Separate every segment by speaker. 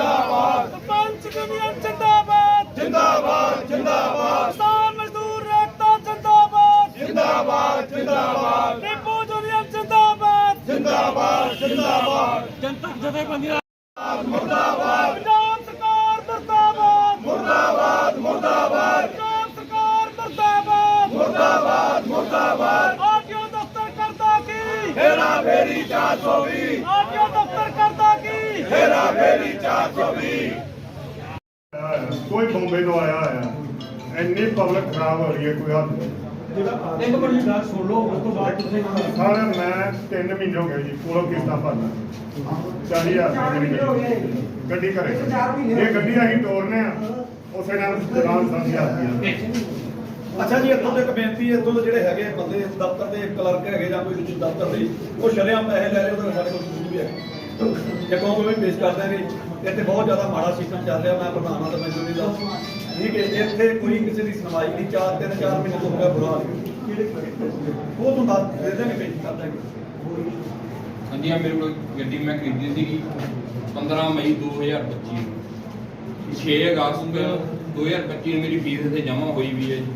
Speaker 1: ਜਿੰਦਾਬਾਦ। ਪੰਚ ਯੂਨੀਅਨ ਜਿੰਦਾਬਾਦ।
Speaker 2: ਜਿੰਦਾਬਾਦ ਜਿੰਦਾਬਾਦ।
Speaker 1: ਕਿਸਾਨ ਮਜ਼ਦੂਰ ਰੇਕਾ ਜਿੰਦਾਬਾਦ।
Speaker 2: ਜਿੰਦਾਬਾਦ ਜਿੰਦਾਬਾਦ।
Speaker 1: ਟਿੱਪੂ ਯੂਨੀਅਨ ਜਿੰਦਾਬਾਦ।
Speaker 2: ਜਿੰਦਾਬਾਦ ਜਿੰਦਾਬਾਦ।
Speaker 1: ਜਨਤਕ ਜਥੇਬੰਦੀਆਂ
Speaker 2: ਮੁਰਦਾਬਾਦ।
Speaker 3: ਖਰਾਬ ਹੋ ਰਹੀ ਹੈ ਕੋਈ ਨਹੀਂ
Speaker 4: ਇੱਕ ਮਿੰਟ ਗੱਲ ਸੁਣ ਲਓ ਉਸ ਤੋਂ ਬਾਅਦ ਤੁਸੀਂ
Speaker 3: ਸਰ ਮੈਂ 3 ਮਹੀਨੇ ਹੋ ਗਏ ਜੀ ਕੋਲੋਂ ਕਿਸ਼ਤਾਂ ਭਰਨਾ। 40000 ਰੁਪਏ ਦੀ ਗੱਡੀ। ਘਰੇ। ਇਹ ਗੱਡੀ ਅਸੀਂ ਤੋਰਨੇ ਆ ਉਸੇ ਨਾਲ ਦੁਕਾਨ ਸੰਧੀ ਆਦੀ ਆ।
Speaker 5: ਅੱਛਾ ਜੀ ਇੱਥੋਂ ਦੇ ਇੱਕ ਬੇਨਤੀ ਹੈ ਇੱਥੋਂ ਦੇ ਜਿਹੜੇ ਹੈਗੇ ਬੰਦੇ ਦਫ਼ਤਰ ਦੇ ਕਲਰਕ ਹੈਗੇ ਜਾਂ ਕੋਈ ਦੂਜੀ ਦਫ਼ਤਰ ਦੇ ਉਹ ਸ਼ਰਿਆਮ ਪੈਸੇ ਲੈ ਰਹੇ ਉਹਦੇ ਨਾਲ ਸਾਡੇ ਕੋਲ ਸਬੂਤ ਵੀ ਹੈ। ਜੇ ਕਹੋ ਵੀ ਪੇਸ਼ ਕਰ ਦਾਂਗੇ ਇੱਥੇ ਬਹੁਤ ਜ਼ਿਆਦਾ ਮਾੜਾ ਸਿਸਟਮ ਚੱਲ ਰਿਹਾ ਮੈਂ ਪ੍ਰਧਾਨ ਹਾਂ ਤਾਂ ਮੈਂ ਜੁੜੀ ਦਾ ਠੀਕ ਹੈ ਇੱਥੇ ਕੋਈ ਕਿਸੇ ਦੀ ਸੁਣਵਾਈ ਨਹੀਂ ਚਾਰ ਤਿੰਨ ਚਾਰ ਮਹੀਨੇ ਤੋਂ ਹੋ। ਗਿਆ ਬੁਰਾ ਹਾਲ ਉਹ ਤੋਂ ਦੱਸ ਦੇ ਦੇਣਗੇ ਪੇਸ਼ ਕਰ ਦਾਂਗੇ
Speaker 6: ਹਾਂਜੀ ਆ ਮੇਰੇ ਕੋਲ ਗੱਡੀ ਮੈਂ ਖਰੀਦੀ ਸੀਗੀ 15 ਮਈ 2025 ਨੂੰ। 6 ਅਗਸਤ 2025 ਨੂੰ ਮੇਰੀ ਫੀਸ ਇੱਥੇ ਜਮ੍ਹਾਂ ਹੋਈ ਵੀ ਹੈ ਜੀ।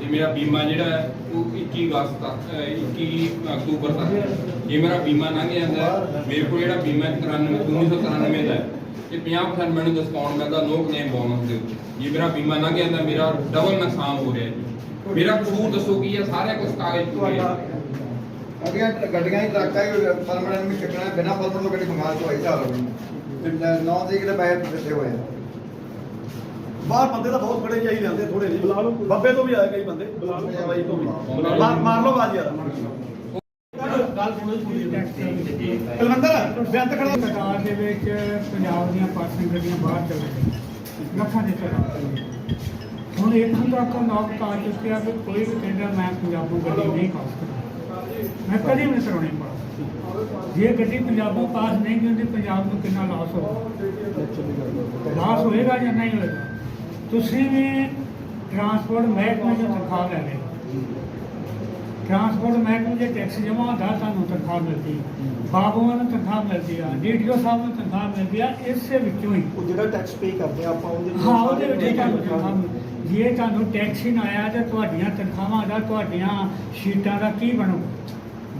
Speaker 6: ਤੇ ਮੇਰਾ ਬੀਮਾ ਜਿਹੜਾ ਹੈ ਉਹ 21 ਅਗਸਤ ਤੱਕ ਅਹ 21 ਅਕਤੂਬਰ ਤੱਕ। ਜੇ ਮੇਰਾ ਬੀਮਾ ਲੰਘ ਜਾਂਦਾ ਮੇਰੇ ਕੋਲ ਜਿਹੜਾ ਬੀਮਾ 93 1993 ਦਾ ਹੈ। ਤੇ 50% ਮੈਨੂੰ ਡਿਸਕਾਊਂਟ ਮਿਲਦਾ ਨੋ ਕਲੇਮ ਬੋਨਸ ਦੇ ਉੱਤੇ। ਜੇ ਮੇਰਾ ਬੀਮਾ ਲੰਘ ਜਾਂਦਾ ਮੇਰਾ ਡਬਲ ਨੁਕਸਾਨ ਹੋ ਰਿਹਾ ਜੀ। ਮੇਰਾ ਕਸੂਰ ਦੱਸੋ ਕੀ ਹੈ ਸਾਰੇ ਕੁਝ ਕਾਗਜ਼ ਪੂਰੇ ਹੈ
Speaker 7: ਗੱਡੀਆਂ ਗੱਡੀਆਂ ਹੀ ਟਰੱਕਾਂ ਹੀ ਪਰਮਾਨੈਂਟ ਵਿੱਚ ਚੱਕਣਾ ਬਿਨਾ ਪਰਮਿਟ ਤੋਂ ਗੱਡੀ ਬੰਗਾਲ ਤੋਂ ਆਈ ਹੈ। ਨੌ ਤਰੀਕ ਦੇ ਪੈਸੇ ਦਿੱਤੇ ਹੋਏ ਆ।
Speaker 5: ਬਾਹਰ ਬੰਦੇ ਤਾਂ ਬਹੁਤ ਬੜੇ ਜਾਈ ਜਾਂਦੇ ਥੋੜੇ ਨਹੀਂ ਬੁਲਾ ਲਓ ਬੱਬੇ ਤੋਂ ਵੀ ਆਏ ਕਈ ਬੰਦੇ। ਬੁਲਾ ਲਓ। ਸਵਾਈ ਤੋਂ ਵੀ ਮਾਰ ਮਾਰ ਲਓ ਬਾਜੀ ਯਾਰ ਕਲਵੰਦਰ ਬੇਅੰਤ ਖੜਾ
Speaker 8: ਸਰਕਾਰ ਦੇ ਵਿੱਚ ਪੰਜਾਬ ਦੀਆਂ ਪਾਸਿੰਗ ਗੱਡੀਆਂ ਬਾਹਰ ਚਲੇ ਗਈਆਂ ਲੱਖਾਂ ਦੇ ਚਲਾ ਹੁਣ ਇੱਕ ਹੁੰਦਾ ਕੋ ਨੌਕ ਪਾ ਚੁੱਕਿਆ ਕਿ ਕੋਈ ਵੀ ਕਹਿੰਦਾ ਮੈਂ ਪੰਜਾਬੋਂ ਗੱਡੀ ਨਹੀਂ ਪਾਸ ਮੈਂ ਕਦੀ ਵੀ ਨਹੀਂ ਕਰਾਉਣੀ ਪਾਸ ਜੇ ਗੱਡੀ ਪੰਜਾਬੋਂ ਪਾਸ ਨਹੀਂ ਹੁੰਦੀ ਪੰਜਾਬ ਨੂੰ ਕਿੰਨਾ ਲਾਸ ਹੋਊਗਾ? ਲਾਸ ਹੋਏਗਾ ਜਾਂ ਨਹੀਂ ਹੋਏਗਾ? ਤੁਸੀਂ ਵੀ ਟਰਾਂਸਪੋਰਟ ਮਹਿਕਮੇ ਤੋਂ ਤਨਖਾਹ ਲੈ ਰਹੇ ਟਰਾਂਸਪੋਰਟ ਮਹਿਕਮੇ ਦੇ ਟੈਕਸ ਜਮ੍ਹਾਂ ਹੁੰਦਾ ਤੁਹਾਨੂੰ ਤਨਖਾਹ ਮਿਲਦੀ ਬਾਬੂਆਂ ਨੂੰ ਤਨਖਾਹ ਮਿਲਦੀ ਆ ਡੀਟੀਓ ਸਾਹਿਬ ਨੂੰ ਤਨਖਾਹ ਮਿਲਦੀ ਆ ਇਸੇ ਵਿੱਚੋਂ ਹੀ।
Speaker 4: ਉਹ ਜਿਹੜਾ ਟੈਕਸ ਪੇ ਕਰਦੇ ਆ ਆਪਾਂ ਉਹਦੇ
Speaker 8: ਹਾਂ ਉਹਦੇ ਵਿੱਚ ਤੁਹਾਨੂੰ ਤਨਖਾਹ। ਜੇ ਤੁਹਾਨੂੰ ਟੈਕਸ ਹੀ ਨਾ ਆਇਆ ਤੇ ਤੁਹਾਡੀਆਂ ਤਨਖਾਹਾਂ ਦਾ ਤੁਹਾਡੀਆਂ ਸ਼ੀਟਾਂ ਦਾ ਕੀ ਬਣੂ?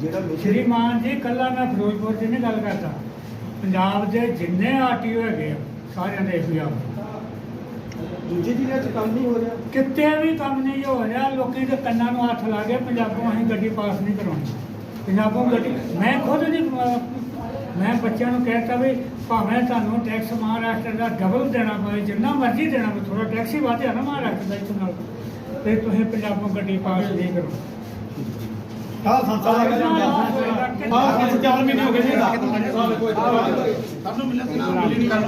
Speaker 4: ਜਿਹੜਾ
Speaker 8: ਸ਼੍ਰੀਮਾਨ ਜੀ ਕੱਲਾ ਮੈਂ ਫਿਰੋਜ਼ਪੁਰ 'ਚ ਨਹੀਂ ਗੱਲ ਕਰਦਾ। ਪੰਜਾਬ ਦੇ ਜਿੰਨੇ ਆਰਟੀਓ ਹੈਗੇ ਆ ਸਾਰਿਆਂ ਦੇ ਆ।
Speaker 4: ਦੂਜੇ ਜ਼ਿਲ੍ਹਿਆਂ 'ਚ ਕੰਮ ਨਹੀਂ ਹੋ ਰਿਹਾ।
Speaker 8: ਕਿਤੇ ਵੀ ਕੰਮ ਨਹੀਂ ਹੋ ਰਿਹਾ ਲੋਕੀ ਦੇ ਕੰਨਾਂ ਨੂੰ ਹੱਥ ਲਾ ਕੇ ਪੰਜਾਬੋਂ ਅਸੀਂ ਗੱਡੀ ਪਾਸ ਨਹੀਂ ਕਰਾਉਣੀ। ਪੰਜਾਬੋਂ ਗੱਡੀ ਮੈਂ ਖੁਦ ਨਹੀਂ ਮੈਂ ਬੱਚਿਆਂ ਨੂੰ ਕਹਿਤਾ ਵੀ ਭਾਵੇਂ ਤੁਹਾਨੂੰ ਟੈਕਸ ਮਹਾਰਾਸ਼ਟਰ ਦਾ ਡਬਲ ਦੇਣਾ ਪਵੇ ਜਿੰਨਾ ਮਰਜ਼ੀ ਦੇਣਾ ਪਵੇ ਥੋੜਾ ਟੈਕਸ ਹੀ ਵਧਿਆ ਨਾ ਮਹਾਰਾਸ਼ਟਰ ਦਾ ਇਸ ਨਾਲ। ਤੇ ਤੁਸੀਂ ਪੰਜਾਬੋਂ ਗੱਡੀ ਪਾਸ ਨਹੀਂ ਕਰੋ।
Speaker 5: ਹਾਂ ਸੰਸਾ ਦਾ ਕਹਿੰਦਾ ਹਾਂ ਸੰਸਾ ਚਾਰ ਮਹੀਨੇ ਹੋ ਗਏ ਜੀ ਸਾਲ ਕੋਈ
Speaker 4: ਸਾਨੂੰ ਮਿਲਿਆ ਸੀ ਨਾ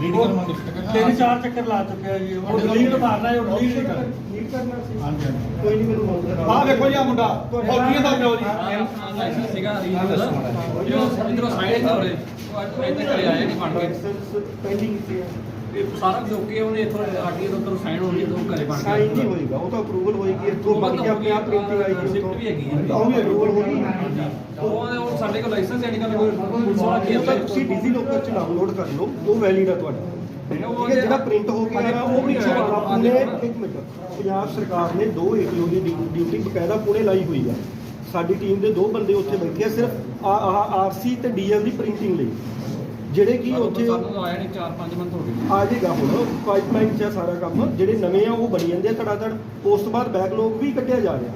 Speaker 4: ਕਰਨ ਤਿੰਨ ਚਾਰ ਚੱਕਰ ਲਾ ਚੁੱਕਿਆ ਜੀ ਉਹ ਡਿਲੀਟ ਮਾਰਨਾ ਹੈ ਉਹ ਡਿਲੀਟ ਨਹੀਂ ਕਰਨਾ ਹਾਂਜੀ ਕੋਈ ਨਹੀਂ ਮੈਨੂੰ ਬੋਲਦਾ
Speaker 5: ਆਹ ਵੇਖੋ ਜੀ ਆ ਮੁੰਡਾ ਫੌਜੀਆਂ ਦਾ ਪਿਓ ਜੀ
Speaker 6: ਸੀਗਾ ਜੋ ਇਧਰੋਂ ਸਾਈਡ ਤੇ ਹੋਰੇ ਉਹ ਅੱਜ ਇੱਥੇ ਘਰੇ ਆਏ ਨਹੀਂ ਬਣ ਕੇ
Speaker 4: ਪੈਂਡਿੰਗ ਸੀ
Speaker 6: ਇਹ ਸਾਰਾ ਜੋ ਕਿ ਉਹਨੇ ਇੱਥੋਂ ਆਰਟੀ ਤੋਂ ਉੱਧਰੋਂ ਸਾਈਨ ਹੋਣੀ ਤੋਂ ਘਰੇ ਬਣ ਕੇ
Speaker 4: ਸਾਈਨ ਨਹੀਂ ਹੋਏਗਾ ਉਹ ਤਾਂ ਅਪਰੂਵਲ ਹੋਏਗੀ ਇੱਥੋਂ
Speaker 6: ਉਹ
Speaker 4: ਬਣ
Speaker 6: ਤਾਂ
Speaker 4: ਕੇ ਆਪਣੇ ਆਪ ਪ੍ਰਿੰਟਿੰਗ ਆਏਗੀ
Speaker 6: Receipt ਵੀ ਹੈਗੀ ਹੈ।
Speaker 4: ਉਹ ਵੀ ਅਪਰੂਵਲ ਹੋਗੀ
Speaker 6: ਉਹ ਉਹ ਸਾਡੇ ਕੋਲ ਲਾਇਸੈਂਸ ਹੈ ਨਹੀਂ ਗੱਲ ਕੋਈ ਪੁਲਿਸ ਵਾਲਾ ਕੀ
Speaker 4: ਉਹ ਤਾਂ ਤੁਸੀਂ ਡਿਜ਼ੀ ਲੋਕਰ 'ਚ ਡਾਊਨਲੋਡ ਕਰ ਲਓ ਉਹ ਵੈਲਿਡ ਆ ਤੁਹਾਡਾ। ਠੀਕ ਹੈ ਜਿਹੜਾ ਪ੍ਰਿੰਟ ਹੋ ਕੇ ਆਇਆ ਉਹ ਵੀ ਆਪਣੇ ਇੱਕ ਮਿੰਟ ਪੰਜਾਬ ਸਰਕਾਰ ਨੇ ਦੋ ਏਟੀਓ ਦੀ ਡਿਊ- ਡਿਊਟੀ ਬਕਾਇਦਾ ਪੁਣੇ ਲਾਈ ਹੋਈ ਆ। ਸਾਡੀ ਟੀਮ ਦੇ ਦੋ ਬੰਦੇ ਉੱਥੇ ਬੈਠੇ ਆ ਸਿਰਫ ਆਰਸੀ ਤੇ ਡੀਐਲ ਦੀ ਪ੍ਰਿੰਟਿੰਗ ਲਈ। ਜਿਹੜੇ ਕਿ ਉੱਥੇ
Speaker 6: ਸਾਨੂੰ ਆਇਆ ਨਹੀਂ 4-5 ਮਹੀਨੇ ਹੋ ਗਏ।
Speaker 4: ਆ ਜਾਏਗਾ ਹੁਣ ਪਾਈਪਲਾਈਨ 'ਚ ਆ ਸਾਰਾ ਕੰਮ। ਜਿਹੜੇ ਨਵੇਂ ਆ ਉਹ ਬਣੀ ਜਾਂਦੇ ਆ ਧੜਾ ਧੜ ਉਸ ਤੋਂ ਬਾਅਦ ਬੈਕਲੌਗ ਵੀ ਕੱਢਿਆ ਜਾ ਰਿਹਾ।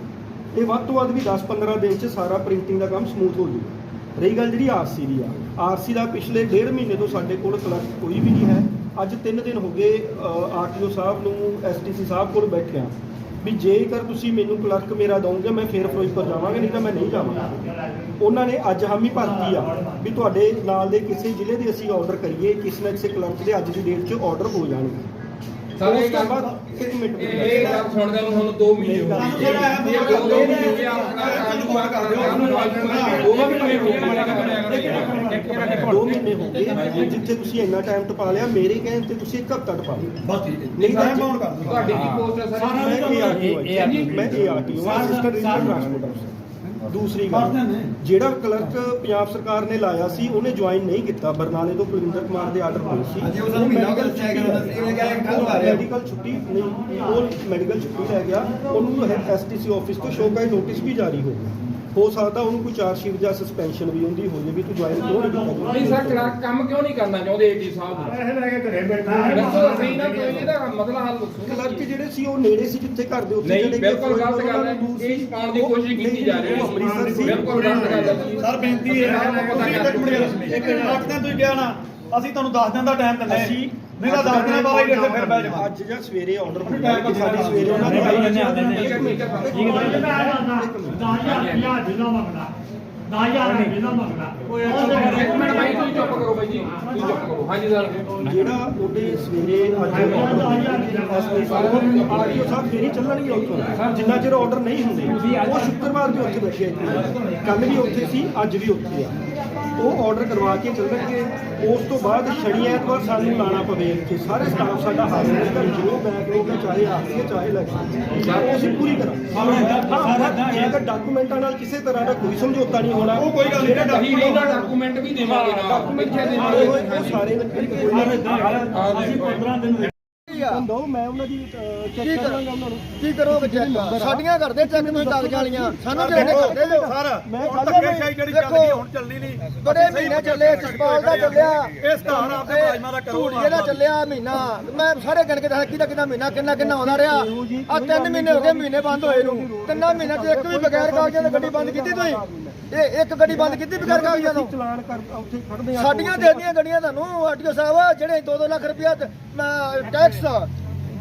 Speaker 4: ਇਹ ਵੱਧ ਤੋਂ ਵੱਧ ਵੀ 10-15 ਦਿਨ 'ਚ ਸਾਰਾ ਪ੍ਰਿੰਟਿੰਗ ਦਾ ਕੰਮ ਸਮੂਥ ਹੋ ਜੂਗਾ ਰਹੀ ਗੱਲ ਜਿਹੜੀ ਆਰਸੀ ਦੀ ਆ। ਆਰਸੀ ਦਾ ਪਿਛਲੇ ਡੇਢ ਮਹੀਨੇ ਤੋਂ ਸਾਡੇ ਕੋਲ ਕਲਰਕ ਕੋਈ ਵੀ ਨਹੀਂ ਹੈ। ਅੱਜ 3 ਦਿਨ ਹੋ ਗਏ ਆਰਟੀਓ ਸਾਹਿਬ ਨੂੰ ਐਸਟੀਸੀ ਸਾਹਿਬ ਕੋਲ ਬੈਠਿਆ ਵੀ ਜੇਕਰ ਤੁਸੀਂ ਮੈਨੂੰ ਕਲਰਕ ਮੇਰਾ ਦਓਗੇ ਮੈਂ ਫੇਰ ਫਿਰੋਜ਼ਪੁਰ ਜਾਵਾਂਗਾ ਨਹੀਂ ਤਾਂ ਮੈਂ ਨਹੀਂ ਜਾਵਾਂਗਾ ਉਹਨਾਂ ਨੇ ਅੱਜ ਹਾਮੀ ਭਰਤੀ ਆ ਵੀ ਤੁਹਾਡੇ ਨਾਲ ਦੇ ਕਿਸੇ ਜ਼ਿਲ੍ਹੇ ਦੇ ਅਸੀਂ ਆਰਡਰ ਕਰੀਏ ਕਿਸੇ ਨਾ ਕਿਸੇ ਕਲਰਕ ਦੇ ਅੱਜ ਦੀ ਡੇਟ 'ਚ ਆਰਡਰ ਹੋ ਜਾਣਗੇ
Speaker 6: ਸਾਰੇ
Speaker 4: ਇੱਕ ਮਿੰਟ
Speaker 6: ਇਹ ਇਹ ਗੱਲ ਸੁਣਦੇ ਨੂੰ ਹੁਣ 2 ਮਹੀਨੇ ਹੋ ਗਏ ਇਹ ਦੋ ਮਹੀਨੇ ਹੋ ਗਏ ਆਪਣਾ ਕਾਨੂੰਨ ਮਾਰ ਕਰ ਰਹੇ ਹੋ ਦੋ ਮਹੀਨੇ ਹੋ ਗਏ
Speaker 4: ਦੋ ਮਹੀਨੇ ਹੋ ਗਏ। ਜਿੱਥੇ ਤੁਸੀਂ ਇੰਨਾ ਟਾਈਮ ਟਪਾ ਲਿਆ ਮੇਰੇ ਕਹਿਣ ਤੇ ਤੁਸੀਂ ਇੱਕ ਹਫ਼ਤਾ ਟਪਾ ਲਿਆ।
Speaker 5: ਬਸ ਠੀਕ ਹੈ।
Speaker 4: ਨਹੀਂ ਤਾਂ
Speaker 5: ਕੌਣ ਕਰ ਦੂਗਾ
Speaker 6: ਤੁਹਾਡੀ ਕੀ ਪੋਸਟ ਹੈ ਸਰ
Speaker 4: ਮੈਂ ਏਆਰਟੀਓ ਮੈਂ ਏਆਰਟੀਓ ਅਸਿਸਟੈਂਟ ਰੀਜਨਲ ਟ੍ਰਾਂਸਪੋਰਟ ਅਫਸਰ ਦੂਸਰੀ ਗੱਲ ਜਿਹੜਾ ਕਲਰਕ ਪੰਜਾਬ ਸਰਕਾਰ ਨੇ ਲਾਇਆ ਸੀ ਉਹਨੇ ਜੁਆਇਨ ਨਹੀਂ ਕੀਤਾ। ਬਰਨਾਲੇ ਤੋਂ ਕੁਲਿੰਦਰ ਕੁਮਾਰ ਦੇ ਆਰਡਰ ਹੋਏ ਸੀ।
Speaker 7: ਚੈੱਕ ਉਹਨੇ ਕਿਹਾ ਆ ਰਿਹਾ।
Speaker 4: ਮੈਡੀਕਲ ਛੁੱਟੀ ਨਹੀਂ ਉਹ ਮੈਡੀਕਲ ਛੁੱਟੀ ਲੈ ਗਿਆ। ਉਹਨੂੰ ਐਸਟੀਸੀ ਆਫਿਸ ਤੋਂ ਸ਼ੋਕਾਈ ਨੋਟਿਸ ਵੀ ਜਾਰੀ ਹੋ ਗਿਆ। ਹੋ ਸਕਦਾ ਉਹਨੂੰ ਕੋਈ ਚਾਰਜ ਸ਼ੀਟ ਜਾਂ ਸਸਪੈਂਸ਼ਨ ਵੀ ਹੁੰਦੀ ਹੋ ਜੇ ਵੀ ਤੂੰ ਜੁਆਇਨ ਕਿਉਂ ਨਹੀਂ ਕੀਤਾ?
Speaker 6: ਨਹੀਂ ਸਰ ਕਲਰਕ ਕੰਮ ਕਿਉਂ ਨਹੀਂ ਕਰਨਾ ਚਾਹੁੰਦੇ ਏਡੀ ਸਾਹਿਬ
Speaker 3: ਇਹ ਲੈ ਕੇ ਘਰੇ ਬੈਠਾ
Speaker 6: ਦੱਸੋ ਸਹੀ ਨਾ ਕੋਈ ਇਹਦਾ ਮਸਲਾ ਹੱਲ ਦੱਸੋ।
Speaker 4: ਕਲਰਕ ਜਿਹੜੇ ਸੀ ਉਹ ਨੇੜੇ ਸੀ ਜਿੱਥੇ ਘਰ ਦੇ ਉੱਥੇ
Speaker 6: ਨਹੀਂ, ਬਿਲਕੁਲ ਗਲਤ ਗੱਲ ਹੈ।
Speaker 4: ਨੂੰ।
Speaker 6: ਇਹ ਪਾਉਣ ਦੀ ਕੋਸ਼ਿਸ਼ ਕੀਤੀ ਜਾ ਰਹੀ ਹੈ।
Speaker 4: ਅੰਮ੍ਰਿਤਸਰ ਸੀ
Speaker 6: ਬਿਲਕੁਲ ਗਲਤ ਗੱਲ ਹੈ।
Speaker 5: ਸਰ ਬੇਨਤੀ ਹੈ ਇੱਕ ਮਿੰਟ ਇੱਕ ਮਿੰਟ ਦਿਨ ਤੁਸੀਂ ਕਿਹਾ ਨਾ। ਅਸੀਂ ਤੁਹਾਨੂੰ 10 ਦਿਨ ਦਾ ਟਾਈਮ ਦਿੰਦੇ
Speaker 4: ਅਸੀਂ
Speaker 5: ਨਹੀਂ ਤਾਂ 10 ਦਿਨਾਂ ਬਾਅਦ ਹੀ ਇੱਥੇ ਫਿਰ ਬਹਿ ਜਾਵਾਂ
Speaker 4: ਅੱਜ ਜਾਂ ਸਵੇਰੇ ਆਰਡਰ ਕਿ ਸਾਡੀ ਸਵੇਰੇ ਉਹਨਾਂ ਦੀ ਆਈ
Speaker 6: ਇੱਕ ਮਿੰਟ, ਇੱਕ ਮਿੰਟ। ਇੱਕ ਮਿੰਟ ਭਾਈ ਤੁਸੀਂ ਚੁੱਪ ਕਰੋ ਬਾਈ ਜੀ। ਤੁਸੀਂ ਚੁੱਪ ਕਰੋ। ਹਾਂਜੀ ਸਰ
Speaker 4: ਜਿਹੜਾ ਉਹਦੇ ਸਵੇਰੇ ਅੱਜ ਐਸਪੀ ਸਾਹਿਬ ਜਿਹੜੀ ਚੱਲਣਗੇ ਉੱਥੋਂ। ਜਿੰਨਾ ਚਿਰ ਆਰਡਰ ਨਹੀਂ ਹੁੰਦੇ ਉਹ ਸ਼ੁੱਕਰਵਾਰ ਵੀ ਉੱਥੇ ਬੈਠੇ ਕੱਲ ਵੀ ਉੱਥੇ ਸੀ ਅੱਜ ਵੀ ਉੱਥੇ ਆ। ਉਹ ਆਰਡਰ ਕਰਵਾ ਕੇ ਚੱਲਣਗੇ। ਉਸ ਤੋਂ ਬਾਅਦ ਸ਼ਨੀ ਐਤਵਾਰ ਸਾਨੂੰ ਲਾਣਾ ਪਵੇ। ਇੱਥੇ ਸਾਰੇ ਸਟਾਫ ਸਾਡਾ ਹਾਜ਼ਰ ਹੈ ਜੋ ਬੈਕਲੋਗ ਹੈ ਚਾਹੇ ਹੈ ਚਾਹੇ ਇਲੈਕਸ਼ਨ ਉਹ ਅਸੀਂ ਪੂਰੀ ਕਰਾਂਗੇ। ਜੇਕਰ ਡਾਕੂਮੈਂਟਾਂ ਨਾਲ ਕਿਸੇ ਤਰ੍ਹਾਂ ਦਾ ਕੋਈ ਸਮਝੌਤਾ ਨਹੀਂ ਹੋਣਾ
Speaker 5: ਉਹ ਕੋਈ ਗੱਲ ਨਹੀਂ,
Speaker 6: ਅਸੀਂ ਇਹਦਾ ਡਾਕੂਮੈਂਟ ਵੀ ਦੇਵਾਂਗੇ ਨਾਲ
Speaker 4: ਡਾਕੂਮੈਂਟ
Speaker 6: ਇੱਥੇ
Speaker 4: ਦੇਵਾਂਗੇ। ਸਾਰੇ ਅਸੀਂ 15 ਦਿਨ
Speaker 9: ਆ।
Speaker 4: ਦੋ ਮੈਂ ਉਹਨਾਂ ਦੀ ਚੈੱਕ
Speaker 9: ਕੀ
Speaker 4: ਕਰ
Speaker 9: ਕਰ-
Speaker 4: ਲਾਂਗਾ ਉਹਨਾਂ ਨੂੰ।
Speaker 9: ਕੀ ਕਰੋਗੇ ਚੈੱਕ ਸਾਡੀਆਂ ਕਰਦੇ ਚੈੱਕ ਨੂੰ ਕਾਗਜ਼ਾਂ ਵਾਲੀਆਂ। ਸਾਨੂੰ ਜਿਹੜੇ ਕਰਦੇ ਜੋ
Speaker 5: ਸਰ
Speaker 4: ਮੈਂ
Speaker 5: ਹੁਣ ਧੱਕੇਸ਼ਾਹੀ ਜਿਹੜੀ ਚੱਲ ਗਈ ਹੁਣ ਚੱਲਣੀ ਨਹੀਂ।
Speaker 9: ਬੜੇ ਮਹੀਨੇ ਚੱਲੇ ਜਸਪਾਲ ਦਾ ਚੱਲਿਆ।
Speaker 5: ਇਹ ਸਥਾਨ ਆਪਦੇ ਮੁਲਾਜ਼ਮਾਂ ਦਾ ਕਰੋ
Speaker 9: ਝੂੜੀਏ ਦਾ ਚੱਲਿਆ ਮਹੀਨਾ। ਮੈਂ ਸਾਰੇ ਗਿਣ ਕੇ ਦੱਸਿਆ ਕਿਹਦਾ ਕਿਹਦਾ ਮਹੀਨਾ ਕਿੰਨਾ ਕਿੰਨਾ ਆਉਂਦਾ ਰਿਹਾ। ਆ ਤਿੰਨ ਮਹੀਨੇ ਹੋ ਗਏ ਮਹੀਨੇ ਬੰਦ ਹੋਏ ਨੂੰ। ਤਿੰਨਾਂ ਮਹੀਨਿਆਂ ਚ ਇੱਕ ਵੀ ਬਗੈਰ ਕਾਗਜ਼ਾਂ ਦੀ ਗੱਡੀ ਬੰਦ ਕੀਤੀ ਤੁਸੀਂ? ਇਹ ਇੱਕ ਗੱਡੀ ਬੰਦ ਕੀਤੀ ਬਗੈਰ ਕਾਗਜ਼ਾਂ ਤੋਂ।
Speaker 4: ਚਲਾਨ ਕਰ ਉੱਥੇ ਖੜਦੇ ਆ
Speaker 9: ਸਾਡੀਆਂ ਦੇਦੀਆਂ ਗੱਡੀਆਂ ਤੁਹਾਨੂੰ ਆਰਟੀਓ ਸਾਹਿਬ ਜਿਹੜੇ 2-2 ਲੱਖ ਰੁਪਇਆ ਤੇ, ਮੈਂ, ਟੈਕਸ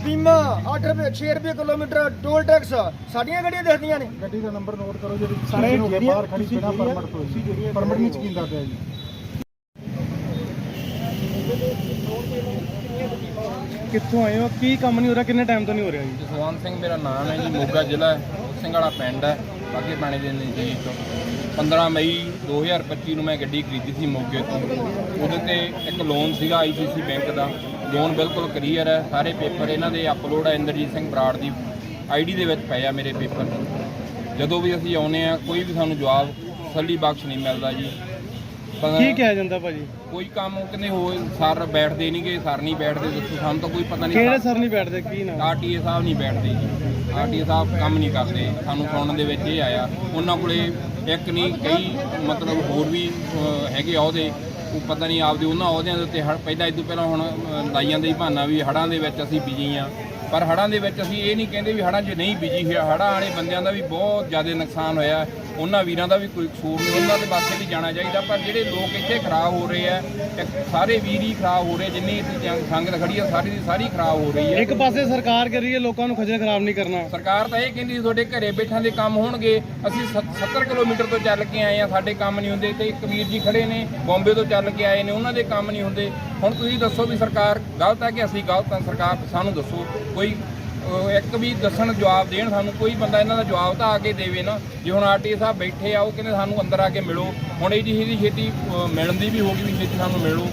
Speaker 9: ਬੀਮਾ 8 ਰੁਪਏ 6 ਰੁਪਏ ਕਿਲੋਮੀਟਰ ਟੋਲ ਟੈਕਸ ਸਾਡੀਆਂ ਗੱਡੀਆਂ ਦੇਖਦੀਆਂ ਨੇ।
Speaker 10: ਗੱਡੀ ਦਾ ਨੰਬਰ ਨੋਟ ਕਰੋ ਜਿਹੜੀ
Speaker 4: ਸਾਰੇ
Speaker 10: ਬਾਹਰ ਖੜੀ ਬਿਨਾ ਪਰਮਿਟ ਤੋਂ ਪਰਮਿਟ ਨਹੀਂ ਯਕੀਨ ਕਰਦੇ ਆ ਜੀ? ਕਿੱਥੋਂ ਆਏ ਹੋ? ਕੀ ਕੰਮ ਨਹੀਂ ਹੋ ਰਿਹਾ? ਕਿੰਨੇ ਟਾਈਮ ਤੋਂ ਨਹੀਂ ਹੋ ਰਿਹਾ ਜੀ?
Speaker 6: ਜਸਵੰਤ ਸਿੰਘ ਮੇਰਾ ਨਾਮ ਹੈ ਜੀ ਮੋਗਾ ਜ਼ਿਲ੍ਹਾ ਸਿੰਘ ਵਾਲਾ ਪਿੰਡ ਹੈ। ਬਾਗੇ ਪਾਣੀ ਦੇ ਨਜ਼ਦੀਕ 15 ਮਈ 2025 ਨੂੰ ਮੈਂ ਗੱਡੀ ਖਰੀਦੀ ਸੀ ਮੋਗੇ ਤੋਂ। ਉਹਦੇ ਤੇ ਇੱਕ ਲੋਨ ਸੀਗਾ ਆਈਸੀਸੀ ਬੈਂਕ ਦਾ। ਲੋਨ ਬਿਲਕੁਲ ਕਲੀਅਰ ਹੈ। ਸਾਰੇ ਪੇਪਰ ਇਹਨਾਂ ਦੇ ਅਪਲੋਡ ਹੈ ਇੰਦਰਜੀਤ ਸਿੰਘ ਬਰਾੜ ਦੀ। ਆਈਡੀ ਦੇ ਵਿੱਚ ਪਏ ਆ ਮੇਰੇ ਪੇਪਰ। ਜਦੋਂ ਵੀ ਅਸੀਂ ਆਉਨੇ ਆ ਕੋਈ ਵੀ ਸਾਨੂੰ ਜਵਾਬ ਤਸੱਲੀ ਬਖਸ਼ ਨਹੀਂ ਮਿਲਦਾ ਜੀ।
Speaker 10: ਕੀ ਕਿਹਾ ਜਾਂਦਾ ਭਾਜੀ?
Speaker 6: ਕੋਈ ਕੰਮ ਕਹਿੰਦੇ ਹੋਏ ਸਰ ਬੈਠਦੇ ਨਹੀਂਗੇ ਸਰ ਨਹੀਂ ਬੈਠਦੇ। ਦੱਸੋ ਸਾਨੂੰ ਤਾਂ ਕੋਈ ਪਤਾ ਨਹੀਂ
Speaker 10: ਕਿਹੜੇ ਸਰ। ਨਹੀਂ ਬੈਠਦੇ? ਕੀ ਨਾ
Speaker 6: ਆਰਟੀਏ ਸਾਹਿਬ ਨਹੀਂ ਬੈਠਦੇ ਜੀ। ਆਰਟੀਏ ਸਾਹਿਬ ਕੰਮ ਨਹੀਂ ਕਰਦੇ। ਸਾਨੂੰ ਸੁਣਨ ਦੇ ਵਿੱਚ ਇਹ ਆਇਆ। ਉਹਨਾਂ ਕੋਲੇ ਇੱਕ ਨਹੀਂ ਕਈ ਮਤਲਬ ਹੋਰ ਵੀ ਹੈਗੇ ਅਹੁਦੇ ਉਹ ਪਤਾ ਨਹੀਂ ਆਪਦੇ ਉਹਨਾਂ ਅਹੁਦਿਆਂ ਦੇ ਉੱਤੇ ਹੜ ਪਹਿਲਾਂ ਇਦੋਂ ਪਹਿਲਾਂ ਹੁਣ ਅਹ, ਲਾਈ ਜਾਂਦੇ ਸੀ ਬਹਾਨਾ ਵੀ ਹੜਾਂ ਦੇ ਵਿੱਚ ਅਸੀਂ ਬਿਜ਼ੀ ਆ ਪਰ ਹੜਾਂ ਦੇ ਵਿੱਚ ਅਸੀਂ ਇਹ ਨਹੀਂ ਕਹਿੰਦੇ ਵੀ ਹੜਾਂ 'ਚ ਨਹੀਂ ਬਿਜ਼ੀ ਹੋਇਆ। ਹੜਾਂ ਵਾਲੇ ਬੰਦਿਆਂ ਦਾ ਵੀ ਬਹੁਤ ਜ਼ਿਆਦਾ ਨੁਕਸਾਨ ਹੋਇਆ। ਉਹਨਾਂ ਵੀਰਾਂ ਦਾ ਵੀ ਕੋਈ ਕਸੂਰ ਨਹੀਂ ਉਹਨਾਂ ਦੇ ਪਾਸੇ ਵੀ ਜਾਣਾ ਚਾਹੀਦਾ ਪਰ ਜਿਹੜੇ ਲੋਕ ਇੱਥੇ ਖਰਾਬ ਹੋ ਰਹੇ ਆ ਸਾਰੇ ਵੀਰ ਹੀ ਖਰਾਬ ਹੋ ਰਹੇ ਜਿੰਨੀ ਇੱਥੇ ਸੰਗਤ ਖੜੀ ਆ ਸਾਰੀ ਦੀ ਸਾਰੀ ਖਰਾਬ ਹੋ ਰਹੀ ਹੈ
Speaker 10: ਇੱਕ ਪਾਸੇ ਸਰਕਾਰ ਕਰ ਰਹੀ ਹੈ ਲੋਕਾਂ ਨੂੰ ਖੱਜਲ ਖਰਾਬ ਨਹੀਂ ਕਰਨਾ।
Speaker 6: ਸਰਕਾਰ ਤਾਂ ਇਹ ਕਹਿੰਦੀ ਸੀ ਤੁਹਾਡੇ ਘਰੇ ਬੈਠਾਂ ਦੇ ਕੰਮ ਹੋਣਗੇ ਅਸੀਂ ਸੱਤ- 70 ਕਿਲੋਮੀਟਰ ਤੋਂ ਚੱਲ ਕੇ ਆਏ ਆ ਸਾਡੇ ਕੰਮ ਨਹੀਂ ਹੁੰਦੇ ਤੇ ਇੱਕ ਵੀਰ ਜੀ ਖੜੇ ਨੇ ਬੰਬੇ ਤੋਂ ਚੱਲ ਕੇ ਆਏ ਨੇ ਉਹਨਾਂ ਦੇ ਕੰਮ ਨਹੀਂ ਹੁੰਦੇ। ਹੁਣ ਤੁਸੀਂ ਦੱਸੋ ਵੀ ਸਰਕਾਰ ਗਲਤ ਹੈ ਕਿ ਅਸੀਂ ਗਲਤ ਹਾਂ? ਸਰਕਾਰ ਸਾਨੂੰ ਦੱਸੋ ਕੋਈ ਇੱਕ ਵੀ ਦੱਸਣ ਜਵਾਬ ਦੇਣ ਸਾਨੂੰ ਕੋਈ ਬੰਦਾ ਇਹਨਾਂ ਦਾ ਜਵਾਬ ਤਾਂ ਆ ਕੇ ਦੇਵੇ ਨਾ। ਜੇ ਹੁਣ ਆਰਟੀਏ ਸਾਹਿਬ ਬੈਠੇ ਆ ਉਹ ਕਹਿੰਦੇ ਸਾਨੂੰ ਅੰਦਰ ਆ ਕੇ ਮਿਲੋ। ਹੁਣ ਇਹਦੀ ਇਹਦੀ ਛੇਤੀ ਅਹ, ਮਿਲਣ ਦੀ ਵੀ ਹੋ ਗਈ ਵੀ ਛੇਤੀ ਸਾਨੂੰ ਮਿਲੋ।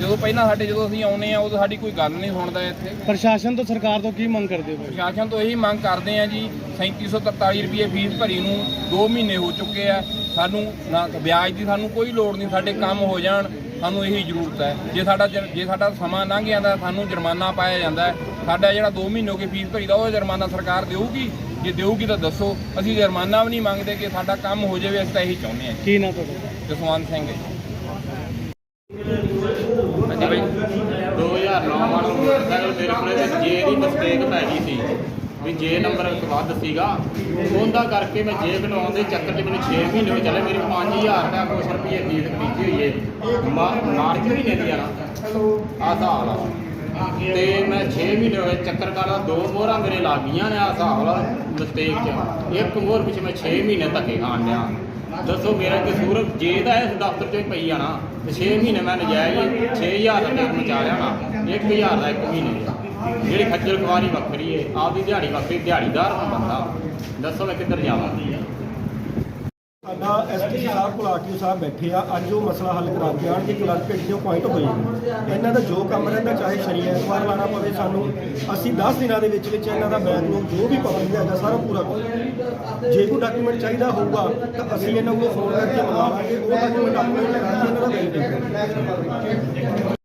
Speaker 6: ਜਦੋਂ ਪਹਿਲਾਂ ਸਾਡੇ ਜਦੋਂ ਅਸੀਂ ਆਉਨੇ ਆ ਉਦੋਂ ਸਾਡੀ ਕੋਈ ਗੱਲ ਨਹੀਂ ਸੁਣਦਾ ਇੱਥੇ।
Speaker 10: ਪ੍ਰਸ਼ਾਸਨ ਤੋਂ ਸਰਕਾਰ ਤੋਂ ਕੀ ਮੰਗ ਕਰਦੇ ਹੋ?
Speaker 6: ਪ੍ਰਸ਼ਾਸਨ ਤੋਂ ਇਹੀ ਮੰਗ ਕਰਦੇ ਆ ਜੀ 3743 ਰੁਪਏ ਫੀਸ ਭਰੀ ਨੂੰ 2 ਮਹੀਨੇ ਹੋ ਚੁੱਕੇ ਆ। ਸਾਨੂੰ ਨਾ ਵਿਆਜ ਦੀ ਸਾਨੂੰ ਕੋਈ ਲੋੜ ਨਹੀਂ ਸਾਡੇ ਕੰਮ ਹੋ ਜਾਣ। ਸਾਨੂੰ ਇਹੀ ਜ਼ਰੂਰਤ ਹੈ। ਜੇ ਸਾਡਾ ਜੇ ਸਾਡਾ ਸਮਾਂ ਲੰਘ ਜਾਂਦਾ ਸਾਨੂੰ ਜੁਰਮਾਨਾ ਪਾਇਆ ਜਾਂਦਾ ਹੈ। ਸਾਡਾ ਜਿਹੜਾ 2 ਮਹੀਨੇ ਗਏ ਫੀਸ ਭਰੀ ਦਾ ਉਹ ਜੁਰਮਾਨਾ ਸਰਕਾਰ ਦੇਊਗੀ? ਜੇ ਦੇਊਗੀ ਤਾਂ ਦੱਸੋ। ਅਸੀਂ ਜੁਰਮਾਨਾ ਵੀ ਨਹੀਂ ਮੰਗਦੇ ਕਿ ਸਾਡਾ ਕੰਮ ਹੋ ਜਾਵੇ ਅਸੀਂ ਤਾਂ ਇਹੀ ਚਾਹੁੰਦੇ ਹਾਂ।
Speaker 10: ਕੀ ਨਾ ਤੁਹਾਡਾ?
Speaker 6: ਜਸਵੰਤ ਸਿੰਘ ਹੈ
Speaker 11: ਹਾਂਜੀ ਬਾਈ। 2009 ਵਾਲਾ ਮੋਟਰਸਾਈਕਲ ਮੇਰੇ ਕੋਲੇ ਤੇ ਜੇ ਦੀ ਮਿਸਟੇਕ ਪੈ ਗਈ ਸੀ। ਵੀ ਜੇ ਨੰਬਰ ਇੱਕ ਵੱਧ ਸੀਗਾ, ਉਹਦਾ ਕਰਕੇ ਮੈਂ ਜੇ ਬਣਾਉਣ ਦੇ ਚੱਕਰ 'ਚ ਮੈਨੂੰ 6 ਮਹੀਨੇ ਹੋ ਚੱਲੇ, ਮੇਰੀ 5000 ਦਾ ਕੁਛ ਰੁਪਏ ਫੀਸ ਖਰੀਦੀ ਹੋਈ ਏ। ਮਾ- ਮਾਰਚ ਮਹੀਨੇ ਦੀ ਆ ਨਾ। ਆਹ ਹਿਸਾਬ ਤੇ ਮੈਂ 6 ਮਹੀਨੇ ਹੋਏ ਚੱਕਰ ਕਰਦਾ ਦੋ ਮੋਹਰਾਂ ਮੇਰੇ ਲੱਗ ਗਈਆਂ ਨੇ, ਆਹ ਹਿਸਾਬ ਲਾ ਮਿਸਟੇਕ 'ਚ। ਇੱਕ ਮੋਹਰ ਪਿੱਛੇ ਮੈਂ 6 ਮਹੀਨੇ ਧੱਕੇ ਖਾਣ ਲਿਆ ਦੱਸੋ ਮੇਰਾ ਕਸੂਰ, ਜੇ ਤਾਂ ਇਸ ਦਫ਼ਤਰ 'ਚ ਹੀ ਪਈ ਆ ਨਾ, ਤੇ 6 ਮਹੀਨੇ ਮੈਂ ਨਜਾਇਜ਼ 6000 ਦਾ ਤੇਲ ਮਚਾ ਲਿਆ ਨਾ। 1000 ਦਾ ਇੱਕ ਮਹੀਨੇ ਦਾ ਜਿਹੜੀ ਖੱਜਲ ਖਵਾਰੀ ਵੱਖਰੀ ਹੈ, ਆਪਦੀ ਦਿਹਾੜੀ ਵੱਖਰੀ, ਦਿਹਾੜੀਦਾਰ ਹਾਂ ਬੰਦਾ। ਦੱਸੋ ਮੈਂ ਕਿੱਧਰ ਜਾਵਾਂ?
Speaker 4: ਸਾਡਾ ਐਸਟੀ ਸਾਹਿਬ ਕੋਲ ਆਰਟੀਓ ਸਾਹਿਬ ਬੈਠੇ ਆ। ਅੱਜ ਉਹ ਮਸਲਾ ਹੱਲ ਕਰਾ ਕੇ ਆਣ ਕਿ ਕਲਰਕ ਜੋ ਪੁਆਇੰਟ ਹੋਏ ਇਹਨਾਂ ਦਾ ਜੋ ਕੰਮ ਰਹਿੰਦਾ, ਚਾਹੇ ਸ਼ਨੀ ਐਤਵਾਰ ਲਾਣਾ ਪਵੇ ਸਾਨੂੰ, ਅਸੀਂ 10 ਦਿਨਾਂ ਦੇ ਵਿੱਚ ਵਿੱਚ ਇਹਨਾਂ ਦਾ ਬੈਕਲੌਗ ਜੋ ਵੀ ਪਬਲਿਕ ਹੈਗਾ, ਸਾਰਾ ਪੂਰਾ ਕਰ। ਜੇ ਕੋਈ ਡਾਕੂਮੈਂਟ ਚਾਹੀਦਾ ਹੋਊਗਾ, ਤਾਂ ਅਸੀਂ ਇਹਨਾਂ ਕੋਲ ਫੋਨ ਕਰਕੇ ਮੰਗਾ ਉਹ ਡਾਕੂਮੈਂਟ ਆਪਣੇ ਲਗਾ ਕੇ ਇਹਨਾਂ ਦਾ ਵੈਲੀਡੇਟ ਕਰਾਂਗੇ